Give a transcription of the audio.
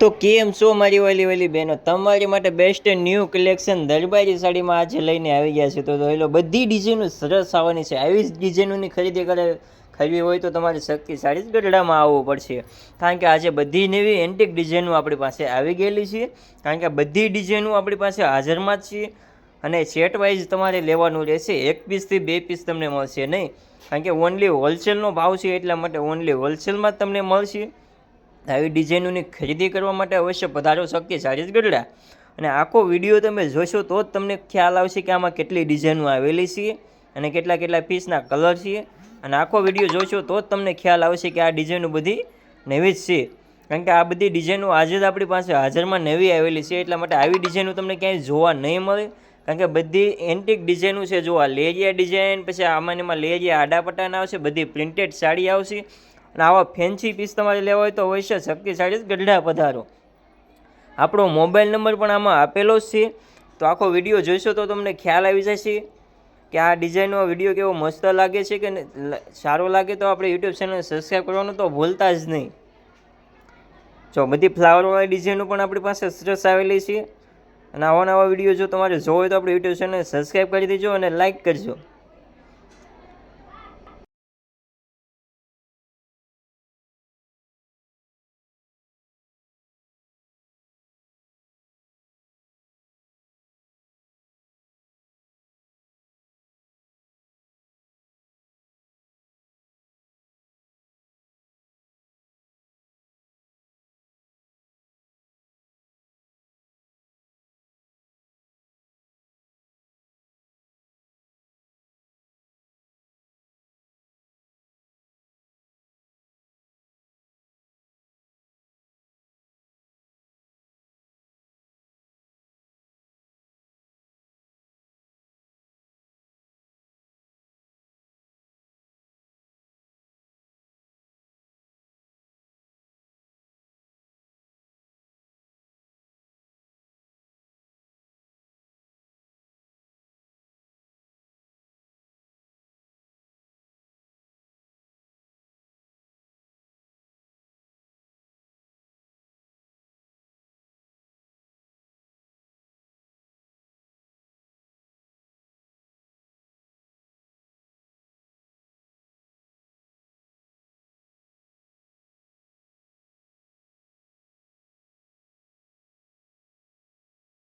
તો કેમ છો મારી વાલી વાલી બહેનો? તમારી માટે બેસ્ટ ન્યૂ કલેક્શન દરબારી સાડીમાં આજે લઈને આવી ગયા છે. તો લો, બધી ડિઝાઇનો સરસ આવવાની છે. આવી જ ડિઝાઇનોની ખરીદી કરે ખરીદવી હોય તો તમારે શક્તિ સાડી જ ગઢડામાં આવવું પડશે. કારણ કે આજે બધી નવી એન્ટિક ડિઝાઇનો આપણી પાસે આવી ગયેલી છે. કારણ કે બધી ડિઝાઇનો આપણી પાસે હાજરમાં જ છે અને સેટ વાઇઝ તમારે લેવાનું રહેશે. એક પીસથી બે પીસ તમને મળશે નહીં. કારણ કે ઓનલી હોલસેલનો ભાવ છે એટલા માટે ઓનલી હોલસેલમાં જ તમને મળશે. આવી ડિઝાઇનોની ખરીદી કરવા માટે અવશ્ય પધારો શક્તિ જ ગઢડા? અને આખો વીડિયો તમે જોશો તો જ તમને ખ્યાલ આવશે કે આમાં કેટલી ડિઝાઇનો આવેલી છે અને કેટલા કેટલા પીસના કલર છે. અને આખો વીડિયો જોશો તો જ તમને ખ્યાલ આવશે કે આ ડિઝાઇનો બધી નવી જ છે. કારણ કે આ બધી ડિઝાઇનો આજે જ આપણી પાસે હાજરમાં નવી આવેલી છે, એટલા માટે આવી ડિઝાઇનો તમને ક્યાંય જોવા નહીં મળે. કારણ કે બધી એન્ટિક ડિઝાઇનો છે, જો આ લેરિયા ડિઝાઇન પછી આમાં એમાં લેરિયા આડાપટાના આવશે, બધી પ્રિન્ટેડ સાડી આવશે. અને આવા ફેન્સી પીસ તમારે લેવા હોય તો અવશ્ય શક્તિશાળી સાડી જ ગઢડા પધારો. આપણો મોબાઈલ નંબર પણ આમાં આપેલો જ છે. તો આખો વીડિયો જોઈશો તો તમને ખ્યાલ આવી જશે કે આ ડિઝાઇનનો વીડિયો કેવો મસ્ત લાગે છે કે સારો લાગે તો આપણે યુટ્યુબ ચેનલ સબસ્ક્રાઈબ કરવાનું તો ભૂલતા જ નહીં. જો બધી ફ્લાવરવાળી ડિઝાઇનો પણ આપણી પાસે સરસ આવેલી છે. અને આવા નવા વીડિયો જો તમારે જોવો હોય તો આપણે યુટ્યુબ ચેનલ સબસ્ક્રાઈબ કરી દેજો અને લાઇક કરજો.